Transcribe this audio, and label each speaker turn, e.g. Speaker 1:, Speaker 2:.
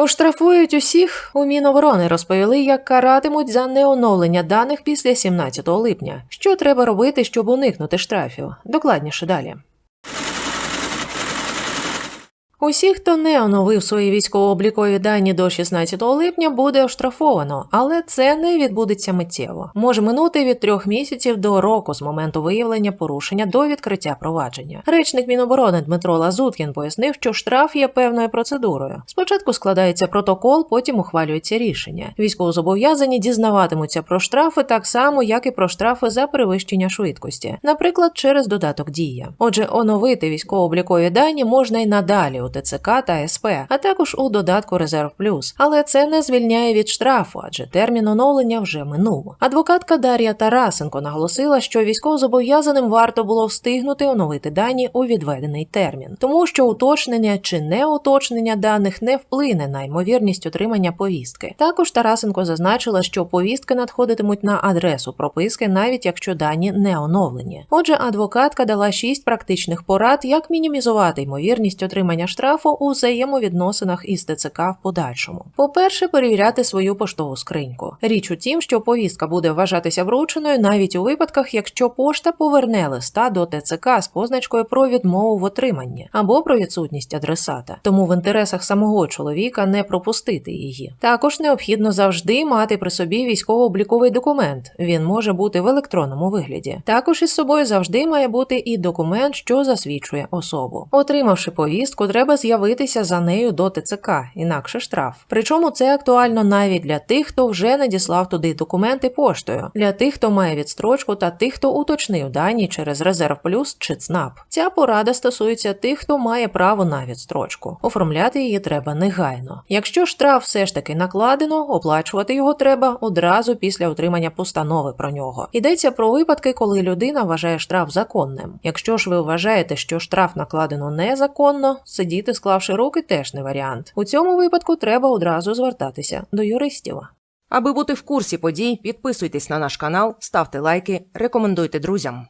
Speaker 1: Оштрафують усіх у Міноборони розповіли, як каратимуть за неоновлення даних після 17 липня. Що треба робити, щоб уникнути штрафів? Докладніше далі. Усіх, хто не оновив свої військово-облікові дані до 16 липня, буде оштрафовано, але це не відбудеться миттєво. Може минути від трьох місяців до року з моменту виявлення порушення до відкриття провадження. Речник Міноборони Дмитро Лазуткін пояснив, що штраф є певною процедурою. Спочатку складається протокол, потім ухвалюється рішення. Військовозобов'язані дізнаватимуться про штрафи так само, як і про штрафи за перевищення швидкості, наприклад, через додаток Дія. Отже, оновити військово-облікові дані можна й надалі ТЦК та СП, а також у додатку Резерв Плюс. Але це не звільняє від штрафу, адже термін оновлення вже минув. Адвокатка Дар'я Тарасенко наголосила, що військовозобов'язаним варто було встигнути оновити дані у відведений термін, тому що уточнення чи не уточнення даних не вплине на ймовірність отримання повістки. Також Тарасенко зазначила, що повістки надходитимуть на адресу прописки, навіть якщо дані не оновлені. Отже, адвокатка дала шість практичних порад, як мінімізувати ймовірність отримання штрафу у взаємовідносинах із ТЦК в подальшому. По-перше, перевіряти свою поштову скриньку. Річ у тім, що повістка буде вважатися врученою навіть у випадках, якщо пошта поверне листа до ТЦК з позначкою про відмову в отриманні або про відсутність адресата. Тому в інтересах самого чоловіка не пропустити її. Також необхідно завжди мати при собі військово-обліковий документ. Він може бути в електронному вигляді. Також із собою завжди має бути і документ, що засвідчує особу. Отримавши повістку, треба з'явитися за нею до ТЦК, інакше штраф. Причому це актуально навіть для тих, хто вже надіслав туди документи поштою, для тих, хто має відстрочку, та тих, хто уточнив дані через резерв плюс чи ЦНАП. Ця порада стосується тих, хто має право на відстрочку. Оформляти її треба негайно. Якщо штраф все ж таки накладено, оплачувати його треба одразу після отримання постанови про нього. Йдеться про випадки, коли людина вважає штраф законним. Якщо ж ви вважаєте, що штраф накладено незаконно, сидіти склавши руки теж не варіант. У цьому випадку треба одразу звертатися до юристів.
Speaker 2: Аби бути в курсі подій, підписуйтесь на наш канал, ставте лайки, рекомендуйте друзям.